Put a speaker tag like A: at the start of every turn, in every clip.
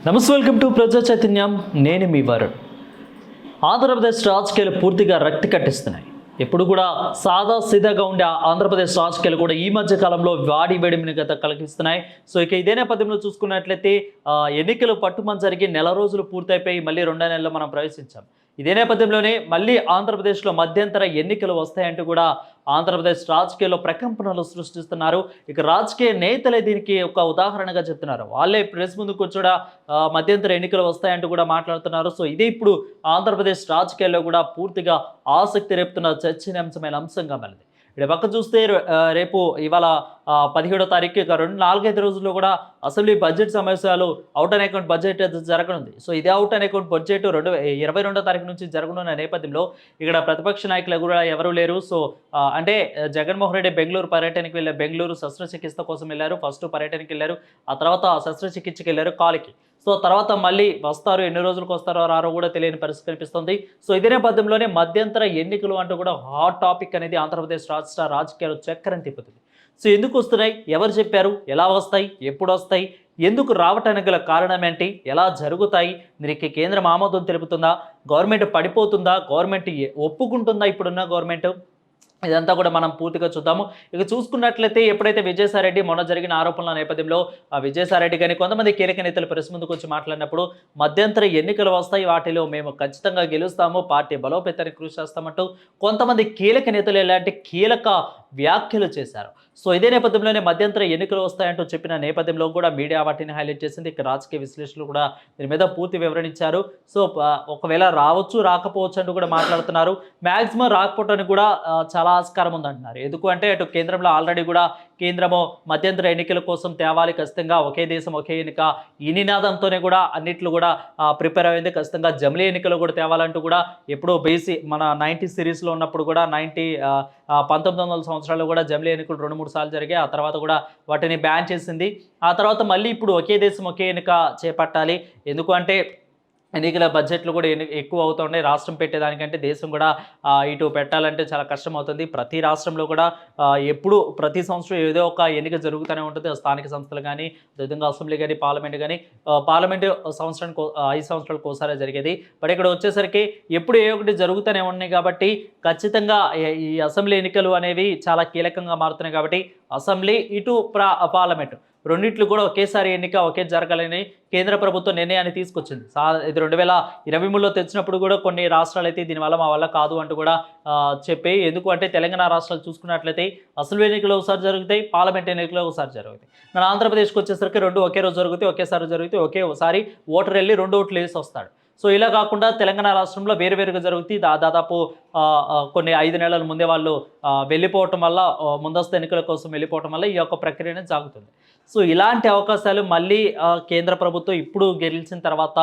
A: నమస్తే welcome to ప్రజా చైతన్యం నేను మీ వరుణ్ ఆంధ్రప్రదేశ్ రాజకీయాలు పూర్తిగా రక్తి కట్టిస్తున్నాయి ఎప్పుడు కూడా సాదా సీదాగా ఉండే ఆంధ్రప్రదేశ్ రాజకీయాలు కూడా ఈ మధ్య కాలంలో వాడి వేడిమిని గత కలిగిస్తున్నాయి సో ఇక ఇదే నేపథ్యంలో చూసుకున్నట్లయితే ఎన్నికలు పట్టుమని జరిగి నెల రోజులు పూర్తయిపోయి మళ్ళీ రెండో నెలల్లో మనం ప్రవేశించాం ఇదే నేపథ్యంలోనే మళ్ళీ ఆంధ్రప్రదేశ్లో మధ్యంతర ఎన్నికలు వస్తాయంటూ కూడా ఆంధ్రప్రదేశ్ రాజకీయాల్లో ప్రకంపనలు సృష్టిస్తున్నారు. ఇక రాజకీయ నేతలే దీనికి ఒక ఉదాహరణగా చెప్తున్నారు. వాళ్ళే ప్రెస్ ముందు కూర్చోడా మధ్యంతర ఎన్నికలు వస్తాయంటూ కూడా మాట్లాడుతున్నారు. సో ఇదే ఇప్పుడు ఆంధ్రప్రదేశ్ రాజకీయాల్లో కూడా పూర్తిగా ఆసక్తి రేపుతున్న చర్చనీయాంశమైన అంశంగా మళ్ళీ ఇక్కడ పక్క చూస్తే రేపు ఇవాళ పదిహేడో తారీఖు ఇక రెండు నాలుగైదు రోజుల్లో కూడా అసెంబ్లీ బడ్జెట్ సమావేశాలు అవుట్ అండ్ అకౌంట్ బడ్జెట్ జరగనుంది. సో ఇదే అవుట్ అండ్ అకౌంట్ బడ్జెట్ రెండు ఇరవై రెండో తారీఖు నుంచి జరగనున్న నేపథ్యంలో ఇక్కడ ప్రతిపక్ష నాయకులు కూడా ఎవరూ లేరు. సో అంటే జగన్మోహన్ రెడ్డి బెంగళూరు పర్యటనకి వెళ్ళారు బెంగళూరు శస్త్రచికిత్స కోసం వెళ్ళారు. ఫస్ట్ పర్యటనకి వెళ్ళారు. ఆ తర్వాత శస్త్రచికిత్సకి వెళ్ళారు కాలికి. సో తర్వాత మళ్ళీ వస్తారు ఎన్ని రోజులకు వస్తారో రారో కూడా తెలియని పరిస్థితి కనిపిస్తుంది. సో ఇదే నేపథ్యంలోనే మధ్యంతర ఎన్నికలు అంటూ కూడా హాట్ టాపిక్ అనేది ఆంధ్రప్రదేశ్ రాష్ట్ర రాజకీయాలు చక్కరని తిప్పుతుంది. సో ఎందుకు వస్తున్నాయి? ఎవరు చెప్పారు? ఎలా వస్తాయి? ఎప్పుడు వస్తాయి? ఎందుకు రావటానికి గల కారణం ఏంటి? ఎలా జరుగుతాయి? దీనికి కేంద్రం ఆమోదం తెలుపుతుందా? గవర్నమెంట్ పడిపోతుందా? గవర్నమెంట్ ఒప్పుకుంటుందా ఇప్పుడున్న గవర్నమెంట్? ఇదంతా కూడా మనం పూర్తిగా చూద్దాము. ఇక చూసుకున్నట్లయితే ఎప్పుడైతే విజయసాయిరెడ్డి మొన్న జరిగిన ఆరోపణల నేపథ్యంలో ఆ విజయసాయిరెడ్డి కానీ కొంతమంది కీలక నేతలు ప్రెస్ ముందుకు వచ్చి మాట్లాడినప్పుడు మధ్యంతర ఎన్నికలు వస్తాయి వాటిలో మేము ఖచ్చితంగా గెలుస్తాము పార్టీ బలోపేతానికి కృషి చేస్తామంటూ కొంతమంది కీలక నేతలు ఎలాంటి కీలక వ్యాఖ్యలు చేశారు. సో ఇదే నేపథ్యంలోనే మధ్యంతర ఎన్నికలు వస్తాయంటూ చెప్పిన నేపథ్యంలో కూడా మీడియా వాటిని హైలైట్ చేసింది. ఇక రాజకీయ విశ్లేషకులు కూడా దీని మీద పూర్తి వివరణ ఇచ్చారు. సో ఒకవేళ రావచ్చు రాకపోవచ్చు అంటూ కూడా మాట్లాడుతున్నారు. మ్యాక్సిమం రాకపోవటానికి కూడా చాలా ఆస్కారం ఉందంటున్నారు. ఎందుకు అంటే అటు కేంద్రంలో ఆల్రెడీ కూడా కేంద్రము మధ్యంతర ఎన్నికల కోసం తేవాలి ఖచ్చితంగా ఒకే దేశం ఒకే ఎన్నిక. ఈ నినాదంతోనే కూడా అన్నిట్లు కూడా ప్రిపేర్ అయింది. ఖచ్చితంగా జమిలీ ఎన్నికలు కూడా తేవాలంటూ కూడా ఎప్పుడో బేసి మన నైంటీ సిరీస్లో ఉన్నప్పుడు కూడా నైంటీ పంతొమ్మిది వందల సంవత్సరాల్లో కూడా జమిలీ ఎన్నికలు రెండు మూడు సార్లు జరిగాయి. ఆ తర్వాత కూడా వాటిని బ్యాన్ చేసింది. ఆ తర్వాత మళ్ళీ ఇప్పుడు ఒకే దేశం ఒకే ఎన్నిక చేపట్టాలి. ఎందుకు అంటే ఎన్నికల బడ్జెట్లు కూడా ఎన్ని ఎక్కువ అవుతున్నాయి రాష్ట్రం పెట్టేదానికంటే దేశం కూడా ఇటు పెట్టాలంటే చాలా కష్టం అవుతుంది ప్రతి రాష్ట్రంలో కూడా ఎప్పుడు ప్రతి సంవత్సరం ఏదో ఒక ఎన్నిక జరుగుతూనే ఉంటుంది. స్థానిక సంస్థలు కానీ అదేవిధంగా అసెంబ్లీ కానీ పార్లమెంట్ కానీ పార్లమెంట్ సంవత్సరానికి ఐదు సంవత్సరాలకు ఒకసారి జరిగేది. బట్ ఇక్కడ వచ్చేసరికి ఎప్పుడు ఏ ఒకటి జరుగుతూనే ఉన్నాయి కాబట్టి ఖచ్చితంగా ఈ- ఈ అసెంబ్లీ ఎన్నికలు అనేవి చాలా కీలకంగా మారుతున్నాయి కాబట్టి అసెంబ్లీ ఇటు ప్రా పార్లమెంట్. రెండింటిలో కూడా ఒకేసారి ఎన్నిక ఒకే జరగాలని కేంద్ర ప్రభుత్వం నిర్ణయాన్ని తీసుకొచ్చింది. సా ఇది రెండు వేల ఇరవై మూడులో తెచ్చినప్పుడు కూడా కొన్ని రాష్ట్రాలు అయితే దీనివల్ల మా వల్ల కాదు అంటూ కూడా ఆ, చెప్పి ఎందుకు అంటే తెలంగాణ రాష్ట్రాలు చూసుకున్నట్లయితే అసలు ఎన్నికలు ఒకసారి జరుగుతాయి పార్లమెంట్ ఎన్నికలు ఒకసారి జరుగుతాయి. మన ఆంధ్రప్రదేశ్కి వచ్చేసరికి రెండు ఒకే రోజు జరుగుతాయి ఒకేసారి జరుగుతాయి ఒకే ఒకసారి ఓటర్ వెళ్ళి రెండు ఓట్లు వేసి వస్తాడు. సో ఇలా కాకుండా తెలంగాణ రాష్ట్రంలో వేరువేరుగా జరుగుతాయి. దా దాదాపు కొన్ని ఐదు నెలల ముందే వాళ్ళు వెళ్ళిపోవటం వల్ల ముందస్తు ఎన్నికల కోసం వెళ్ళిపోవటం వల్ల ఈ యొక్క ప్రక్రియనే సాగుతుంది. సో ఇలాంటి అవకాశాలు మళ్ళీ కేంద్ర ప్రభుత్వం ఇప్పుడు గెలిచిన తర్వాత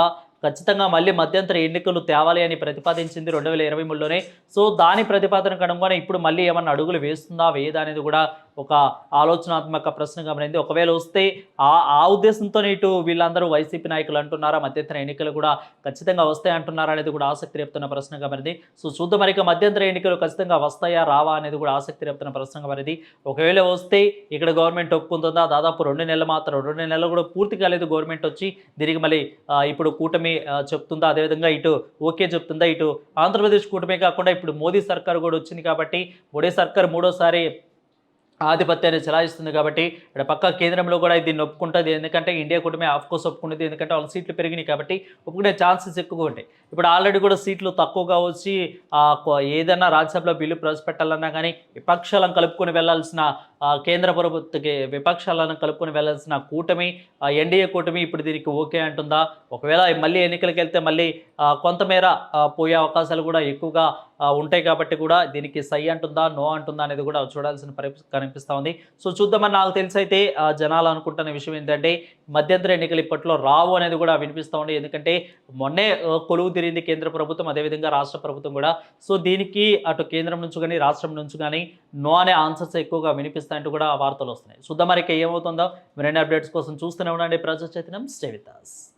A: ఖచ్చితంగా మళ్ళీ మధ్యంతర ఎన్నికలు తేవాలి అని ప్రతిపాదించింది రెండు వేల ఇరవై మూడులోనే. సో దాని ప్రతిపాదనకు అనుగుణంగా ఇప్పుడు మళ్ళీ ఏమన్నా అడుగులు వేస్తుందా వేయదా అనేది కూడా ఒక ఆలోచనాత్మక ప్రశ్నగా మారింది ఒకవేళ వస్తే ఆ ఆ ఉద్దేశంతో ఇటు వీళ్ళందరూ వైసీపీ నాయకులు అంటున్నారా? మధ్యంతర ఎన్నికలు కూడా ఖచ్చితంగా వస్తాయి అంటున్నారా అనేది కూడా ఆసక్తి రేపుతున్న ప్రశ్నగా మారింది సో చూద్దాం మరి మధ్యంతర ఎన్నికలు ఖచ్చితంగా వస్తాయా రావా అనేది కూడా ఆసక్తి రేపుతున్న ప్రశ్నగా మారింది ఒకవేళ వస్తే ఇక్కడ గవర్నమెంట్ ఒప్పుకుంటుందా? దాదాపు రెండు నెలలు మాత్రం రెండు నెలలు కూడా పూర్తి కాలేదు గవర్నమెంట్ వచ్చి దీనికి మళ్ళీ ఇప్పుడు కూటమి చెప్తుందా? అదేవిధంగా ఇటు ఓకే చెప్తుందా? ఇటు ఆంధ్రప్రదేశ్ కూటమే కాకుండా ఇప్పుడు మోదీ సర్కార్ కూడా వచ్చింది కాబట్టి మోడీ సర్కార్ మూడోసారి ఆధిపత్యాన్ని చెలాయిస్తుంది కాబట్టి ఇక్కడ పక్క కేంద్రంలో కూడా దీన్ని ఒప్పుకుంటుంది. ఎందుకంటే ఇండియా కూటమి ఆఫ్ కోర్స్ ఒప్పుకుంటుంది ఎందుకంటే వాళ్ళ సీట్లు పెరిగినాయి కాబట్టి ఒప్పుకునే ఛాన్సెస్ ఎక్కువగా ఉంటాయి. ఇప్పుడు ఆల్రెడీ కూడా సీట్లు తక్కువగా వచ్చి ఏదైనా రాజ్యసభలో బిల్లు ప్రవేశపెట్టాలన్నా కానీ విపక్షాలను కలుపుకొని వెళ్ళాల్సిన కేంద్ర ప్రభుత్వకి విపక్షాలను కలుపుకొని వెళ్ళాల్సిన కూటమి ఎన్డీఏ కూటమి ఇప్పుడు దీనికి ఓకే అంటుందా? ఒకవేళ మళ్ళీ ఎన్నికలకు వెళ్తే మళ్ళీ కొంతమేర పోయే అవకాశాలు కూడా ఎక్కువగా ఉంటాయి కాబట్టి కూడా దీనికి సై అంటుందా? నో అంటుందా అనేది కూడా చూడాల్సిన పరిస్థితి కనిపిస్తూ ఉంది. సో చూద్దామని నాకు తెలిసి అయితే జనాలు అనుకుంటున్న విషయం ఏంటంటే మధ్యంతర ఎన్నికలు ఇప్పట్లో రావు అనేది కూడా వినిపిస్తూ ఉంది. ఎందుకంటే మొన్నే కొలువు తిరిగింది కేంద్ర ప్రభుత్వం అదేవిధంగా రాష్ట్ర ప్రభుత్వం కూడా. సో దీనికి అటు కేంద్రం నుంచి కానీ రాష్ట్రం నుంచి కానీ నో అనే ఆన్సర్స్ ఎక్కువగా వినిపిస్తాయంటూ కూడా వార్తలు వస్తున్నాయి. చూద్దాం మరి ఏమవుతుందో. మరిన్ని అప్డేట్స్ కోసం చూస్తూనే ఉండండి. ప్రజా చైతన్యం స్టే